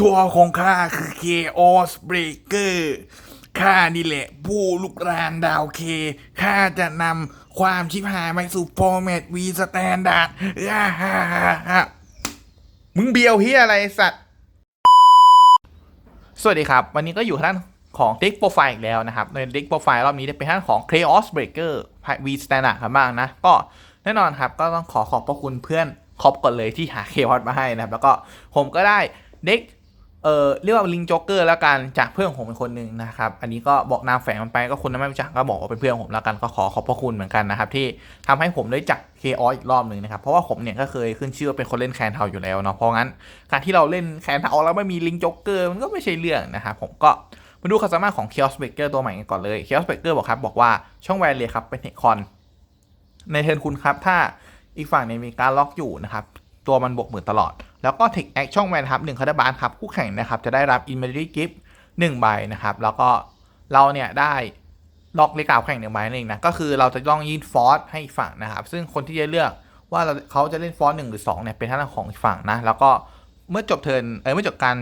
ตัวของข้าคือ Chaos Breaker ข้านี่แหละ ผู้ลุกรานดาวเคข้าจะนำความชิบหายไปสู่ฟอร์แมตวีสแตนดาร์ดมึงเบียวเฮียอะไรสัตว์ สวัสดีครับ วันนี้ก็อยู่ท่านของ Deck Profile อีกแล้วนะครับ ใน Deck Profile รอบนี้จะเป็นท่านของ Chaos Breaker V Standard ครับบ้างนะ ก็แน่นอนครับ ก็ต้องขอขอบพระคุณเพื่อน ครบก่อนเลยที่หา Chaos มาให้นะครับ แล้วก็ผมก็ได้เด็กเอ่อเรียกว่าลิงจ็อกเกอร์แล้วกันจากเพื่อนผมเป็นคนหนึ่งนะครับ อันนี้ก็บอกนามแฝงมันไปก็คุณไม่รู้จักก็บอกว่าเป็นเพื่อนผมแล้วกันก็ขอขอบพระคุณเหมือนกันนะครับ ที่ทำให้ผมได้จัก Chaos อีกรอบหนึ่งนะครับ เพราะว่าผมเนี่ยก็เคยขึ้นชื่อว่าเป็นคนเล่นแคนเทาอยู่แล้วเนาะเพราะงั้นการที่เราเล่นแคนเทาแล้วไม่มีลิงจ็อกเกอร์มันก็ไม่ใช่เรื่องนะครับผมก็มาดูความสามารถของ Chaos Breaker ตัวใหม่กันก่อนเลย Chaos Breaker บอกครับบอกว่าช่องแวนเลยครับเป็นเทคคอนในเทิร์นคุณครับถ้า อีกฝั่งเนี่ยมีการล็อกอยู่นะครับ ตัวมันบวกหมื่นตลอด แล้วก็เทคแอคช่องแวนครับหนึ่งคาร์บานครับ คู่แข่งนะครับ จะได้รับ Immediate Gift หนึ่งใบนะครับ แล้วก็เราเนี่ยได้ล็อกเลกาวแข่งหนึ่งใบนั่นเองนะ ก็คือเราจะต้องยื่นฟอร์สให้อีกฝั่งนะครับ ซึ่งคนที่จะเลือกว่าเราเขาจะเล่นฟอร์สหนึ่งหรือสองเนี่ยเป็นท่านของอีกฝั่งนะ แล้วก็เมื่อจบเทินเออเมื่อจบการ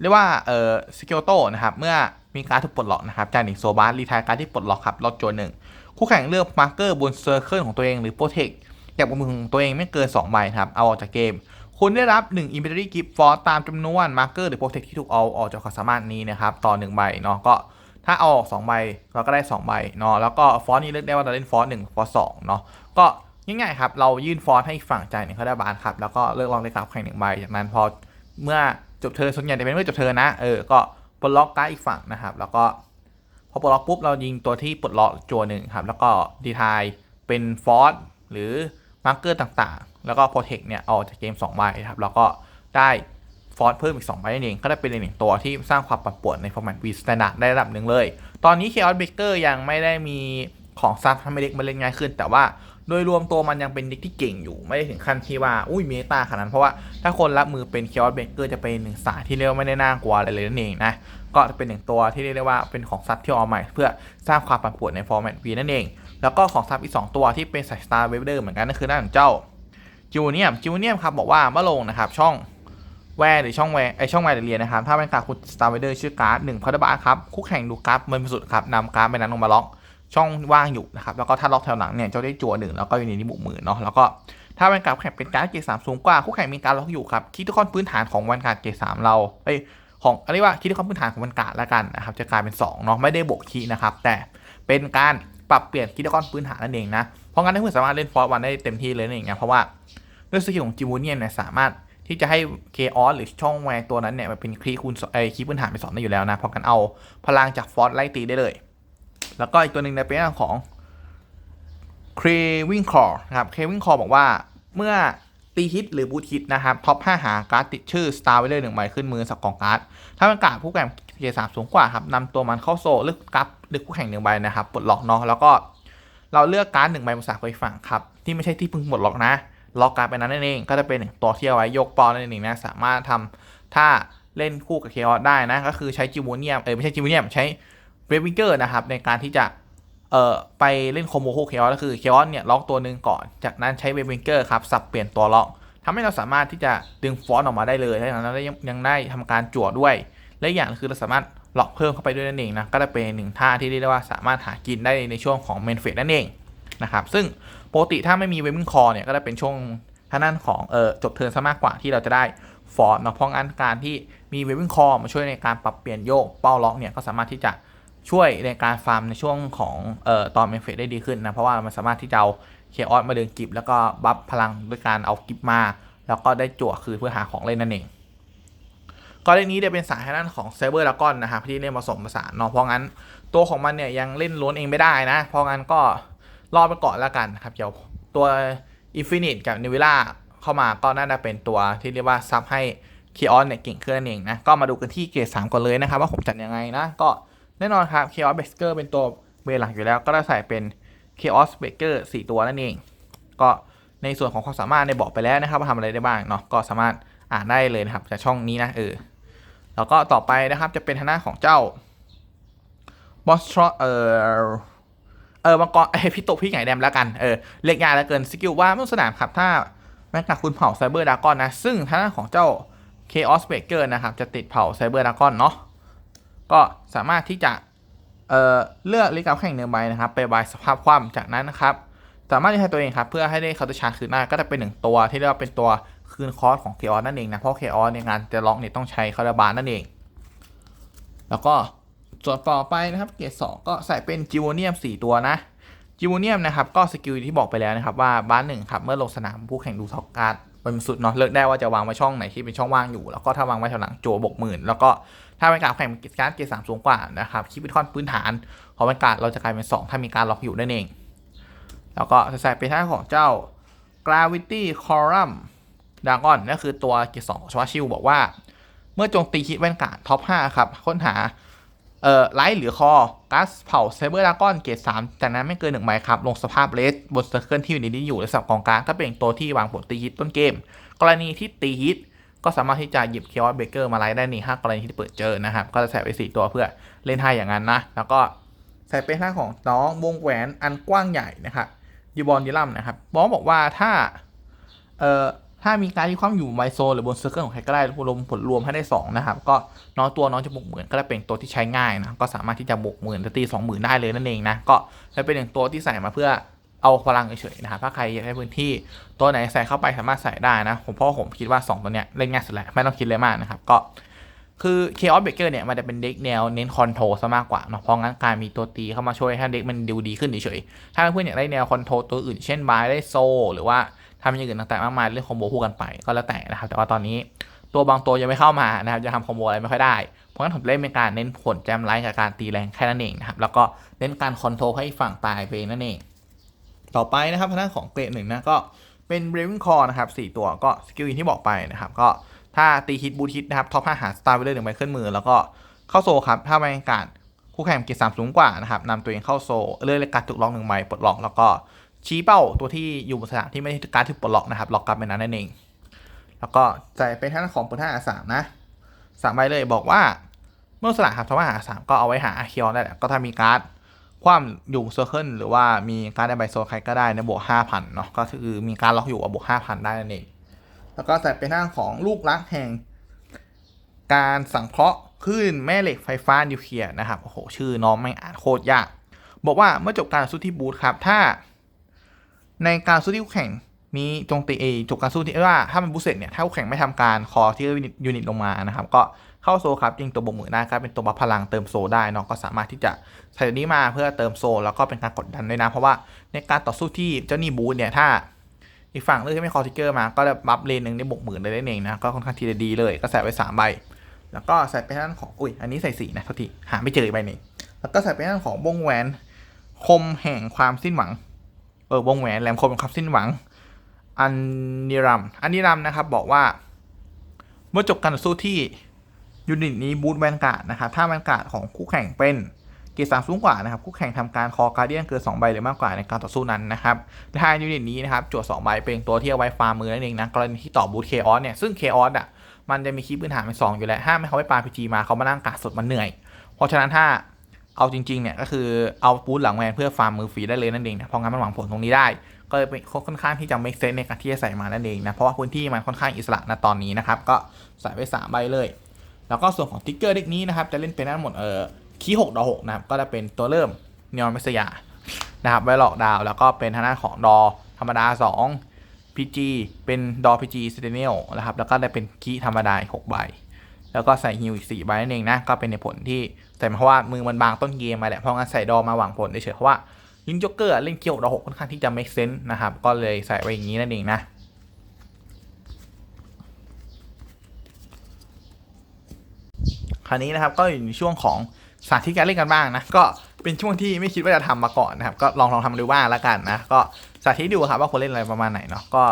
เรียกว่าเออสกิลโตนะครับ เมื่อมีการถูกปลดล็อกนะครับจากหนึ่งโซบาร์รีทายการที่ปลดล็อกครับลดโจนหนึ่งคู่แข่งเลือกมาร์เกอร์บนเซอร์เคิลของตัวเองหรือโปรเทค จากบนมือของตัวเองไม่เกิน2ใบครับเอาออกจากเกม คุณได้รับ 1 i m p e r i Gift Force ตามจำนวนมาร์เกอร์หรือโปรเทคที่ถูกเอาออกจากความสามารถนี้นะครับต่อ1ใบเนาะก็ถ้าเอาออก2ใบเราก็ได้2ใบเนาะแล้วก็ฟอนต์นี้เลือกได้ว่าเราเล่นฟอนต์หนึ่งฟอนต์สองเนาะก็ง่ายๆครับเรายื่นฟอนต์ให้อีกฝั่งใจ่ายหนึ่งเขาได้บานครับแล้วก็เลือกลองเลขครับแข่งหนึ่งใบจากนั้นพอเมื่อจบเทิร์นส่วนใหญ่จะเป็นเมื่อจบเทิร์นนะเออก็ปลดล็อกการ์ดอีกฝั่งนะครับ แล้วก็พอปลดล็อกปุ๊บเรายิงตัวที่ปลดล็อกจัวหนึ่งครับ แล้วก็ดีทายเป็นฟอสหรือ มาร์เกอร์ต่างๆ แล้วก็โปรเทคเนี่ยออกจากเกม2ใบครับแล้วก็ได้ฟอสเพิ่มอีก2ใบนั่นเองก็ได้เป็นอีกหนึ่งตัวที่สร้างความปั่นป่วนในฟอร์แมตวีสแตนดาร์ดได้ระดับหนึ่งเลย ตอนนี้ Chaos Breaker ยังไม่ได้มีของซับทำให้เด็กมันเล่นง่ายขึ้น แต่ว่าโดยรวมตัวมันยังเป็นเด็กที่เก่งอยู่ไม่ได้ถึงขั้นที่ว่า อุ้ยเมตาขนาดนั้นเพราะว่าถ้าคนรับมือเป็น Chaos Breaker จะเป็นหนึ่งสายที่เรียกว่าไม่ได้น่ากลัวอะไรเลยนั่นเองนะก็จะเป็นหนึ่งตัวที่เรียกได้ว่าเป็นของซับที่เอาใหม่ เพื่อสร้างความปั่นป่วนในฟอร์แมตวีนั่นเอง แล้วก็ของซับอีก 2 ตัวที่เป็นสายสตาร์เวเดอร์เหมือนกันนั่นคือด้านของเจ้าจิวเนียมจิวเนียมครับบอกว่าเมื่อลงนะครับช่องแวร์หรือช่องแวร์ไอช่องแวร์เรียนนะครับ ถ้าเป็นการคุณสตาร์เวเดอร์ชื่อการ์ดหนึ่งพัตบาครับ คู่แข่งดูการ์ดมันสุดครับนำการ์ดไปนั้นลงมาล็อกช่องว่างอยู่นะครับ แล้วก็ถ้าล็อกแถวหลังเนี่ยจะได้จั่วหนึ่งแล้วก็อยู่ในนี้บุกมือเนาะแล้วก็ถ้าเป็นการแข่งเป็นการ์ดเกรดสามสูงกว่าคู่แข่งมีการล็อกอยู่ครับคิดทุกคนพื้นฐานของวันการดเกรดสามเราเอ้ยของอะไรว่าคิดทุกคนพื้นฐานของวันการดล้วกันนะครับจะกลายเป็น2เนาะไม่ได้บวกคีนะครับแต่เป็นการ ปรับเปลี่ยนคิดทุกคนพื้นฐานนั่นเองนะ เพราะงั้นเพื่อนสามารถเล่นฟอร์วันได้เต็มที่เลยนั่นเองนะเพราะว่าด้วยสกิลของจิมูเนียนเนี่ยสามารถที่จะให้เคออสหรือช่องแวร์ตัวนั้นเนี่ยมันเป็นคีย์คูณไอคีย์พื้นฐานไปสอนได้อยู่แล้วนะ เพราะกันเอาพลังจากฟอร์ไล่ตีได้เลย แล้วก็อีกตัวหนึ่งในเป็นของเครวิงคอร์นะครับเครวิงคอร์บอกว่าเมื่อตีฮิตหรือบูทฮิตนะครับท็อป5หาการ์ดติดชื่อ Star ไว้เลยหนึ่งใบขึ้นมือสักกองการ์ดถ้าเป็นการ์ดผู้แข่งเกียร์สามสูงกว่าครับนำตัวมันเข้าโซ่เลือกกร์ด เลือกคู่แข่งหนึ่งใบนะครับปลดล็อกเนาะแล้วก็เราเลือกการ์ดหนึ่งใบบนสากไปฝั่งครับที่ไม่ใช่ที่เพิ่งปลดล็อกนะล็อกการ์ดไปนั้นนั่นเองก็จะเป็นตัวที่เอาไว้ยกปอนนั่นเองนะสามารถทำถ้าเล่นคู่กับเคออสได้นะก็คือใช้จิวเนียมเออไม่ใช่จิวเนียมใช้เววิงเกอร์นะครับในการที่จะเอ่อไปเล่นโคโมโคเคออสก็คือเคออสเนี่ยล็อกตัวหนึ่งก่อน จากนั้นใช้เวบิงเกอร์ครับสับเปลี่ยนตัวล็อกทำให้เราสามารถที่จะดึงฟอนต์ออกมาได้เลยและจากนั้นเรายังยังได้ทำการจั่วด้วย และอย่างคือเราสามารถ ล็อกเพิ่มเข้าไปด้วยนั่นเองนะก็จะเป็นหนึ่งท่าที่เรียกได้ว่าสามารถหากินได้ในช่วงของเมนเฟสนั่นเองนะครับซึ่งปกติถ้าไม่มีเวบิงคอเนี่ยก็จะเป็นช่วงท่านั้นของเออจบเทิร์นซะมากกว่าที่เราจะได้ฟอนต์เนาะเพราะงั้นการที่มีเวบิงคอมาช่วยในการปรับเปลี่ยนโยกเป้าล็อกเนี่ยก็สามารถที่จะช่วยในการฟาร์มในช่วงของเอ่อตอนเมนเฟสได้ดีขึ้นนะ เพราะว่ามันสามารถที่จะเอาเคออสมาเดินกิบแล้วก็บัฟพลังด้วยการเอากิบมา แล้วก็ได้จั่วคือเพื่อหาของเล่นนั่นเอง ก็เล่นนี้จะเป็นสายทางด้านของเซเบอร์ล้วก้อนนะครับที่เล่นผสมผสานเนาะเพราะงั้นตัวของมันเนี่ยยังเล่นล้วนเองไม่ได้นะ เพราะงั้นก็รอไปก่อนแล้วกันครับเดี๋ยวตัวอินฟินิตกับนิวิล่าเข้ามาก็น่าจะเป็นตัวที่เรียกว่าซับให้เคออสเนี่ยเก่งขึ้นนั่นเองนะก็มาดูกันที่เกรดสามก่อนเลยนะครับว่าผมจัดยังไงนะก็แน่นอนครับ Chaos Breaker เป็นตัวเบสหลักอยู่แล้วก็ได้ใส่เป็น Chaos Breaker 4 ตัวนั่นเอง ก็ในส่วนของความสามารถในบอกไปแล้วนะครับว่าทำอะไรได้บ้างเนาะก็สามารถอ่านได้เลยนะครับจากช่องนี้นะเออ แล้วก็ต่อไปนะครับจะเป็นทางหน้าของเจ้า b o s t r o เออเออมังกรเอพี่ตกพี่ไงแดมแล้วกันเออเรียกยาแล้วเกินสกิลว่าเมื่อสนามครับ ถ้าแมแม้กระคุณเผาไซเบอร์ดากอนนะ ซึ่งทางด้าของเจ้า Chaos Breaker นะครับ จะติดเผาไซเบอร์ดากอนเนาะก็สามารถที่จะเอ่อเลือกลิกาแข่งเนื้อใบนะครับ ไปบายสภาพความจากนั้นนะครับ สามารถที่ให้ตัวเองครับ เพื่อให้ได้เคาร์ตชาร์จคืนได้ก็จะเป็นหนึ่งตัวที่เรียกว่าเป็นตัว คืนคอสของ Chaos นั่นเองนะ เพราะ Chaos ในงานจะล็อกเนี่ยต้องใช้คาราบาลนั่นเอง แล้วก็ส่วนต่อไปนะครับเกรดสก็ใส่เป็นจิวเนียม4ตัวนะจิวเนียมนะครับก็สกิลที่บอกไปแล้วนะครับว่าบ้านหนึ่งครับเมื่อลงสนามผู้แข่งดูท็อกการ์ดเป็นสุดเนาะเลือกได้ว่าจะวางไว้ช่องไหนที่เป็นช่องว่างอยู่ แล้วก็ถ้าวางไว้แถวหลังโจบกหมื่นแล้วก็ถ้าเป็นการแข่งการ์ดเกรดสามสูงกว่านะครับคิดเป็นข้อนพื้นฐานของเป็นการดเราจะกลายเป็น 2 ถ้ามีการล็อกอยู่นั่นเอง แล้วก็ใส่เป็นท่าของเจ้า gravity column dragon นั่นคือตัวเกรดสองของชวาชิลบอกว่า เมื่อโจมตีคิดแว่นกาดท็อป5ครับค้นหาเอ่อไลท์หรือคอกัสเผาไซเบอร์ดากอนเกรดสามจากนั้นไม่เกินหนึ่งใบครับ ลงสภาพเลสบนเซอร์เคิลที่อยู่ในนี้อยู่และสับกองกลางก็เป็นตัวที่วางผลตีฮิตต้นเกม กรณีที่ตีฮิตก็สามารถที่จะหยิบเคียวเบเกอร์มาไล่ได้ในห้ากรณีที่เปิดเจอนะครับ ก็จะใส่ไปสี่ตัวเพื่อเล่นให้อย่างนั้นนะ แล้วก็ใส่เป็นหน้าของน้องวงแหวนอันกว้างใหญ่นะครับยูบอลดิลัมนะครับบอสบอกว่าถ้าเอ่อ ถ้ามีการที่ความอยู่ไมโซหรือบนเซอร์เคิลของใครก็ได้รวมผลรวมให้ได้ 2 นะครับ ก็น้องตัวน้องจะบวกหมื่นก็จะเป็นตัวที่ใช้ง่ายนะ ก็สามารถที่จะบวกหมื่นตีสองหมื่นได้เลยนั่นเองนะ ก็จะเป็นหนึ่งตัวที่ใส่มาเพื่อเอาพลังเฉยๆนะครับ ถ้าใครอยากได้พื้นที่ตัวไหนใส่เข้าไปสามารถใส่ได้นะ ผมเพราะว่าผมคิดว่า 2 ตัวเนี้ยเล่นง่ายสุดแหละไม่ต้องคิดเลยมากนะครับ ก็คือ Chaos Breaker เนี่ย มันจะเป็นเด็กแนวเน้นคอนโทรลซะมากกว่าเนาะเพราะงั้นการมีตัวตีเข้ามาช่วยให้เด็กมันดูดีขึ้นเฉยๆถ้าเพื่อนอยากได้แนวคอนโทรตัวอื่น เช่นบายได้โซหรือว่า ทำอย่างอื่นต่างๆมากมายเรื่องคอมโบคู่กันไปก็แล้วแต่นะครับ แต่ว่าตอนนี้ตัวบางตัวยังไม่เข้ามานะครับจะทำคอมโบอะไรไม่ค่อยได้ เพราะงั้นผมเล่นเป็นการเน้นผลแจมไลท์กับการตีแรงแค่นั้นเองนะครับแล้วก็เน้นการคอนโทรลให้ฝั่งตายไปเองนั่นเอง ต่อไปนะครับทางด้านของเกรดหนึ่งนะก็เป็น b r a v i n g Core นะครับสี่ตัวก็สกิลที่บอกไปนะครับก็ถ้าตีฮิตบูทฮิตนะครับท็อป5หาสตาร์ไปเลยหนึ่งใบขึ้นมือ แล้วก็เข้าโซครับถ้าบรรยากาศคู่แข่งเกรดสามสูงกว่านะครับนำตัวเองเข้าโซเลื่อยการถูกล็อกหนึ่งใบปลดล็อกแล้วก็ ชี้เป้าตัวที่อยู่บนสนามที่ไม่ได้การถูกปลดล็อกนะครับล็อกกลับเป็นนั้นนั่นเอง แล้วก็ใส่เป็นท่านของเปิดห้าสามนะสามใบเลยบอกว่าเมื่อสลากครับท็อป5หาสามก็เอาไว้หาเคียวได้แหละก็ถ้ามีการ์ดความอยู่เซอร์เคิลหรือว่ามีการได้ใบโซใครก็ได้ในบวกห้าพันเนาะก็คือมีการล็อกอยู่บบวกห้าพันได้นั่นเองแล้วก็ใส่เป็นหน้าของลูกรักแห่ง การสังเคราะห์คลื่นแม่เหล็กไฟฟ้านิวเคลียร์นะครับโอ้โหชื่อน้องไม่อ่านโคตรยากบอกว่าเมื่อจบการสู้ที่บูธครับถ้า ในการสู้ที่คู่แข่งนี้จงตีเอจบการสู้ที่ว่าถ้ามันบูเสร็จเนี่ยถ้าคู่แข่งไม่ทำการคอที่ยูนิตลงมานะครับ ก็เข้าโซครับยิงตัวบวกมือได้ครับเป็นตัวบัฟพลังเติมโซได้เนาะก็สามารถที่จะใส่ตัวนี้มาเพื่อเติมโซ แล้วก็เป็นการกดดันด้วยนะ เพราะว่าในการต่อสู้ที่เจ้านี่บูธเนี่ยถ้าอีกฝั่งเลือกที่ไม่คอทิกเกอร์มาก็จะบัฟเลนหนึ่งได้บวกหมื่นเลยได้เองนะก็ค่อนข้างทีจะดีเลยก็ใส่ไป3ใบแล้วก็ใส่ไปด้านของอุ้ยอันนี้ใส่สีนะทุกทีหาไม่เจออีกใบหนึงแล้วก็ใส่ไปด้านของวงแหวนคมแห่งความสิ้นหวัง เออวงแหวนแหลมคมแห่งความสิ้นหวัง อันนิรัมอันนิรัมนะครับบอกว่า เมื่อจบการต่อสู้ที่ยูนิตนี้บูธแวนการ์ดนะครับถ้าแวนการ์ดของคู่แข่งเป็นเกรดสามสูงกว่านะครับคู่แข่งทำการคอการเดียนเกิน2ใบหรือมากกว่าในการต่อสู้นั้นนะครับและถ้ายูนิตนี้นะครับจวด2ใบเป็นตัวที่เอาไว้ฟาร์มมือนั่นเองนะกรณีที่ต่อบูทเคออสเนี่ยซึ่งเคออสอะมันจะมีคีย์พื้นฐานเป็น2องอยู่แล้วห้ามไม่เขาไปปาพีจีมาเขามานั่งกาดสดมันเหนื่อย เพราะฉะนั้นถ้า เอาจริงๆเนี่ยก็คือเอาบูทหลังแวนเพื่อฟาร์มมือฟรีได้เลยนั่นเองนะเพราะงั้นมันหวังผลตรงนี้ได้ ก็เลยเป็นค่อนข้างที่จะไม่เซนในการที่จะใส่มานั่นเองนะเพราะว่าพื้นที่มันค่อนข้างอิสระนะตอนนี้นะครับก็ใส่ไปสามใบเลย แล้วก็ส่วนของทิกเกอร์เด็กนี้นะครับจะเล่นเป็นทั้งหมดเออคีหกดอหกนะครับก็จะเป็นตัวเริ่มเนอร์เมสยานะครับไว้หลอกดาว แล้วก็เป็นทางด้านของดอธรรมดา 2 PG เป็นดอ PG เซเดเนียลนะครับแล้วก็ได้เป็นคีธรรมดาอีก6ใบ แล้วก็ใส่ฮิวอีก4ใบนั่นเองนะ ก็เป็นในผลที่ใส่มาเพราะว่ามือมันบางต้นเกมมาแหละเพราะงั้นใส่ดอมาหวังผลเฉยเพราะว่าลิงจ็อกเกอร์เล่นเคียวดอหกค่อนข้างที่จะ make sense นะครับ ก็เลยใส่ไว้อย่างนี้นั่นเองนะคราวนี้นะครับก็อยู่ในช่วงของสาธิตการเล่นกันบ้างนะก็เป็นช่วงที่ไม่คิดว่าจะทำมาก่อนนะครับ ก็ลองลองทำดูบ้างแล้วกันนะก็สาธิตดูครับว่าควรเล่นอะไรประมาณไหนเนาะก็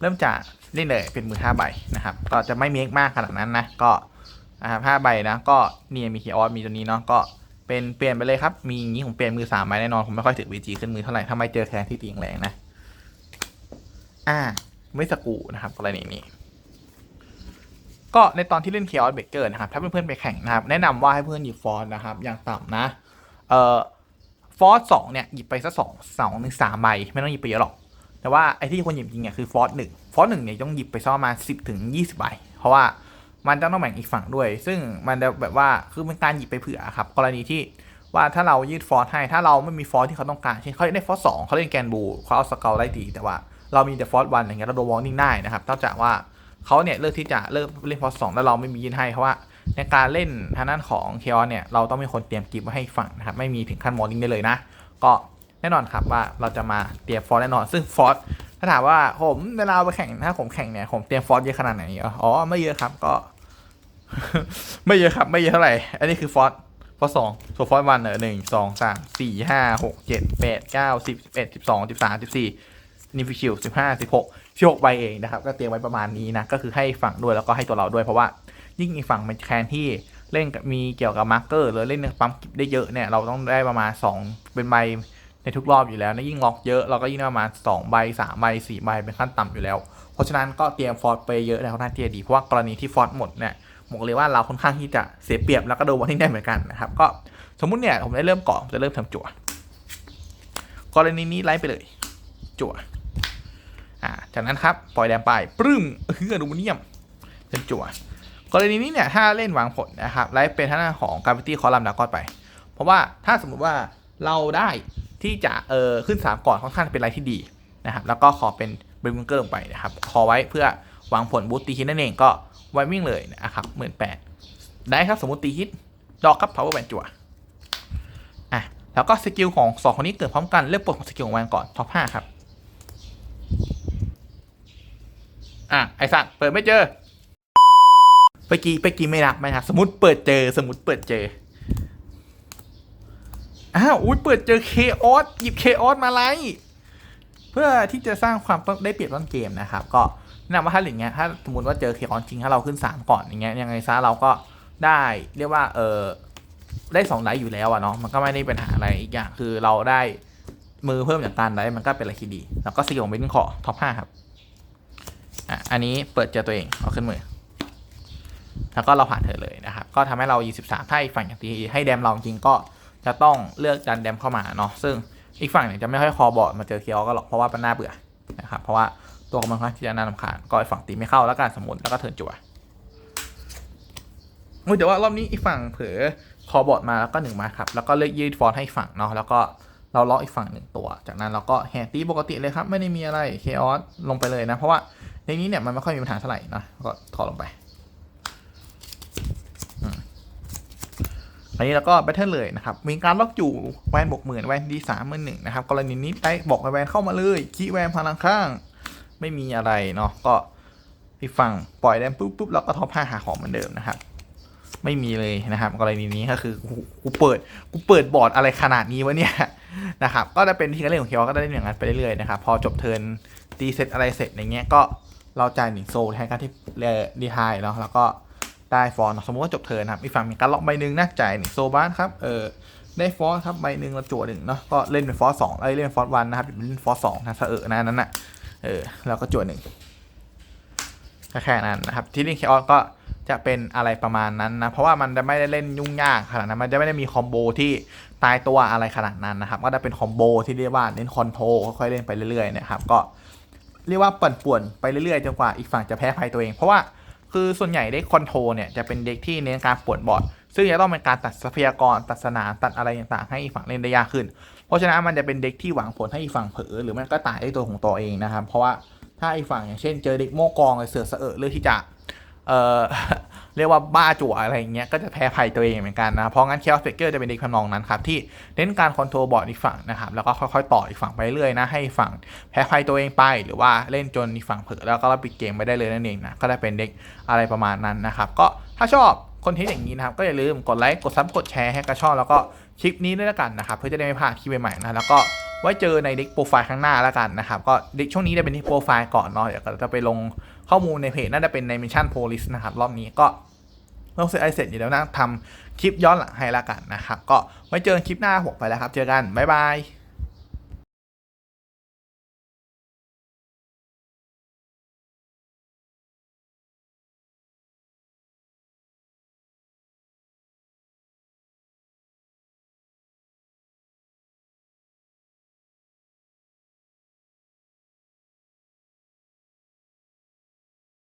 เริ่มจากเล่นเลยเป็นมือห้าใบนะครับ ก็จะไม่เมคมากขนาดนั้นนะก็ นะครับห้าใบนะก็เนี่ยมีเคีออสมีตัวนี้เนาะก็เป็นเปลี่ยนไปเลยครับ มีอย่างนี้ผมเปลี่ยนมือสามใบแน่นอน ผมไม่ค่อยถือวีจีขึ้นมือเท่าไหร่ถ้าไม่เจอแทนที่ตีแรงนะ อ่า ไม่สกูนะครับกรณีนี้ ก็ในตอนที่เล่น Chaos Breaker นะครับ ถ้าเพื่อนๆไปแข่งนะครับ แนะนำว่าให้เพื่อนหยิบฟอนต์นะครับ อย่างต่ำนะ เอ่อ ฟอสสองเนี่ย หยิบไปสักสองสองหนึ่งสามใบ ไม่ต้องหยิบไปเยอะหรอก แต่ว่าไอ้ที่คนหยิบจริงเนี่ยคือฟอร์สหนึ่งฟอร์สหนึ่งเนี่ยต้องหยิบไปซ่อมมาสิบถึงยี่สิบใบ เพราะว่า มันจะต้องแบ่งอีกฝั่งด้วย ซึ่งมันจะแบบว่าคือเป็นการหยิบไปเผื่อครับกรณีที่ว่าถ้าเรายืดฟอร์สให้ถ้าเราไม่มีฟอร์สที่เขาต้องการเช่นเขาเล่นฟอร์สสองเขาเล่นแกนบูเขาเอาสเกลไล่ตีแต่ว่าเรามีแต่ฟอร์สวันอย่างเงี้ยเราโดนวอร์นิ่งได้นะครับนอกจากว่าเขาเนี่ยเลือกที่จะเลิกเล่นฟอร์สสองแล้วเราไม่มียื่นให้เพราะว่าในการเล่นทางด้านของเคอเนี่ยเราต้องมีคนเตรียมกิฟต์ไว้ให้ฝั่งนะครับไม่มีถึงขั้นวอร์นิ่งได้เลยนะ ก็แน่นอนครับว่าเราจะมาเตรียมฟอร์สแน่นอน ซึ่งฟอร์สถ้าถามว่าผมเวลาไปแข่งถ้าผมแข่งเนี่ยผมเตรียมฟอร์สเยอะขนาดไหนอ๋อไม่เยอะครับก็ ไม่เยอะครับ ไม่เยอะเท่าไหร่ อันนี้คือฟอร์สฟอร์สสองส่วนฟอร์สวันเนอหนึ่งสองสามสี่ห้าหกเจ็ดแปดเก้าสิบสิบเอ็ดสิบสองสิบสามสิบสี่นิฟิชิลสิบห้าสิบหกสิบหกใบเองนะครับ ก็เตรียมไว้ประมาณนี้นะ ก็คือให้ฝั่งด้วยแล้วก็ให้ตัวเราด้วยเพราะว่า ยิ่งอีกฝั่งเป็นแคนที่เล่นมีเกี่ยวกับมาร์เกอร์หรือเล่นปั๊มกิฟได้เยอะเนี่ยเราต้องได้ประมาณ 2 เป็นใบในทุกรอบอยู่แล้วนะยิ่งล็อกเยอะเราก็ยิ่งประมาณ2ใบ3ใบ4ใบเป็นขั้นต่ำอยู่แล้ว เพราะฉะนั้นก็เตรียมฟอร์ดไปเยอะแล้วน่าที่จะดีเพราะว่ากรณีที่ฟอร์ดหมดเนี่ย บอกเลยว่าเราค่อนข้างที่จะเสียเปรียบแล้วก็โดนวันที่ได้เหมือนกันนะครับ ก็สมมุติเนี่ยผมได้เริ่มก่อนผมจะเริ่มทำจั่ว กรณีนี้ไล่ไปเลย จั่วอ่าจากนั้นครับปล่อยแดมไปปรึ้มเฮืออลูมิเนียมเป็นจั่ว กรณีนี้เนี่ยถ้าเล่นวางผลนะครับไลฟ์เป็นทางด้าของการาฟิตี้คอลัมน์ดากอนไป เพราะว่าถ้าสมมุติว่าเราได้ที่จะเออขึ้น3ก่อนค่อนข้างเป็นไรที่ดีนะครับแล้วก็ขอเป็นเบรนเกอร์ลงไปนะครับขอไว้เพื่อ วางผลบูตตีฮิตนั่นเองก็ไววิ่งเลยนะครับหมื่นแปดได้ครับสมมติตีฮิตดอกครับ power band จั่วอะแล้วก็สกิลของ2คนนี้เกิดพร้อมกันเลือกปลดของสกิลของแวนก่อนท็อป5ครับอะไอสัตว์เปิดไม่เจอเมื่อกี้เมื่อกี้ไม่นับนะครับสมมติเปิดเจอสมมติเปิดเจออ้าวอุ้ยเปิดเจอเคออสหยิบเคออสมาไล่เพื่อที่จะสร้างความได้เปรียบต้นเกมนะครับ ก็ แนะนำว่าถ้าอย่างเงี้ยถ้าสมมติว่าเจอเคออสจริงถ้าเราขึ้น3ก่อนอย่างเงี้ยยังไงซะเราก็ได้เรียกว่าเออได้สองไดอยู่แล้วอะเนาะมันก็ไม่ได้เป็นหาอะไรอีกอย่างคือเราได้มือเพิ่มจากการไดมันก็เป็นอะไรที่ดี แล้วก็สกิลของเบนขอท็อปห้าครับอะอันนี้เปิดเจอตัวเองเอาขึ้นมือ แล้วก็เราผ่านเธอเลยนะครับ ก็ทำให้เรา 23ถ้าอีกฝั่งอย่างที่ให้แดมเราจริงก็จะต้องเลือกดันแดมเข้ามาเนาะซึ่งอีกฝั่งเนี่ยจะไม่ค่อยคอบอร์ดมาเจอเคียวก็หรอกเพราะว่ามันน่าเบื่อนะครับเพราะว่า ตัวมันค่อนข้างที่จะน่ารำคาญก็อีกฝั่งตีไม่เข้าแล้วกันสมมติแล้วก็เทิร์นจั่วอุ้ยแต่ว่ารอบนี้อีกฝั่งเผลอคอบอดมาแล้วก็หนึ่งมาครับแล้วก็เลือกยืดฟอนต์ให้ฝั่งเนาะแล้วก็เราล็อกอีกฝั่งหนึ่งตัว จากนั้นเราก็แฮตตีปกติเลยครับไม่ได้มีอะไรเคออสลงไปเลยนะ เพราะว่าในนี้เนี่ยมันไม่ค่อยมีปัญหาเท่าไหร่นะก็ถอดลงไปอันนี้เราก็แบทเทิลเลยนะครับ มีการล็อกจู่แวนบวกหมื่นแวนดีสามหมื่นหนึ่งนะครับ กรณีนี้ได้บอกแวนเข้ามาเลยคีแวนพลังข้าง ไม่มีอะไรเนาะก็อีกฝั่งปล่อยแดมปุ๊บปุ๊บแล้วก็ท็อปห้าหาของเหมือนเดิมนะครับ ไม่มีเลยนะครับกรณีนี้ก็คือกูเปิดกูเปิดบอร์ดอะไรขนาดนี้วะเนี่ยนะครับก็จะเป็นที่การเล่นของเคียวก็ได้เล่นอย่างนั้นไปเรื่อยๆนะครับพอจบเทิร์นตีเซตอะไรเสร็จอย่างเงี้ยก็เราจ่ายหนึ่งโซลแทนการที่เรียดีไฮเนาะแล้วก็ได้ฟอนสมมติว่าจบเทินครับอีกฝั่งมีการล็อกใบหนึ่งนะจ่ายหนึ่งโซบ้าสครับเออได้ฟอสครับใบหนึ่งเราจั่วหนึ่งเนาะก็เล่นเป็นฟอสสองเอ้ยเล่นเป็นฟอสวันนะครับเล่นฟอสสองนะเออนะนั้นนะ เออแล้วก็จั่วหนึ่งแค่นั้นนะครับที่เล่นเคออสก็จะเป็นอะไรประมาณนั้นนะ เพราะว่ามันจะไม่ได้เล่นยุ่งยากขนาดนั้น มันจะไม่ได้มีคอมโบที่ตายตัวอะไรขนาดนั้นนะครับ ก็จะเป็นคอมโบที่เรียกว่าเน้นคอนโทรค่อยๆเล่นไปเรื่อยๆนะครับ ก็เรียกว่าปั่นป่วนไปเรื่อยๆจนกว่าอีกฝั่งจะแพ้ภัยตัวเอง เพราะว่าคือส่วนใหญ่เด็กคอนโทรเนี่ยจะเป็นเด็กที่เน้นการปวดบอร์ดซึ่งจะต้องเป็นการตัดทรัพยากรตัดสนามตัดอะไรต่างๆให้อีกฝั่งเล่นได้ยากขึ้น เพราะฉะนั้นมันจะเป็นเด็กที่หวังผลให้อีกฝั่งเผลอหรือมันก็ตายด้วยตัวของตัวเองนะครับ เพราะว่าถ้าอีกฝั่งอย่างเช่นเจอเด็กโม่กองเสือเสอะเลือกที่จะเอ่อเรียกว่าบ้าจั่วอะไรอย่างเงี้ยก็จะแพ้ภัยตัวเองเหมือนกันนะเพราะงั้นเคอสเฟกเกอร์จะเป็นเด็กทำนองนั้นครับที่เน้นการคอนโทรลบอร์ดอีกฝั่งนะครับแล้วก็ค่อยๆต่ออีกฝั่งไปเรื่อยนะให้ฝั่งแพ้ภัยตัวเองไป หรือว่าเล่นจนอีกฝั่งเผลอแล้วก็ปิดเกมไปได้เลยนั่นเองนะก็ได้เป็นเด็กอะไรประมาณนั้นนะครับก็ถ้าชอบคอนเทนต์อย่างนี้นะครับก็อย่าลืมกดไลค์กดซับกดแชร์ให้กระชอบแล้วก็ คลิปนี้ด้วยละกันนะครับเพื่อจะได้ไม่พลาดคลิปใหม่ๆนะแล้วก็ไว้เจอในเด็กโปรไฟล์ข้างหน้าละกันนะครับก็เด็กช่วงนี้จะเป็นที่โปรไฟล์ก่อนเนาะเดี๋ยวก็จะไปลงข้อมูลในเพจน่าจะเป็นในมิชชั่นโพลิสนะครับรอบนี้ก็เมื่อเสร็จไอเสร็จเดี๋ยวนะทำคลิปย้อนหลังให้ละกันนะครับก็ไว้เจอคลิปหน้าผมไปแล้วครับ เจอกันบ๊ายบาย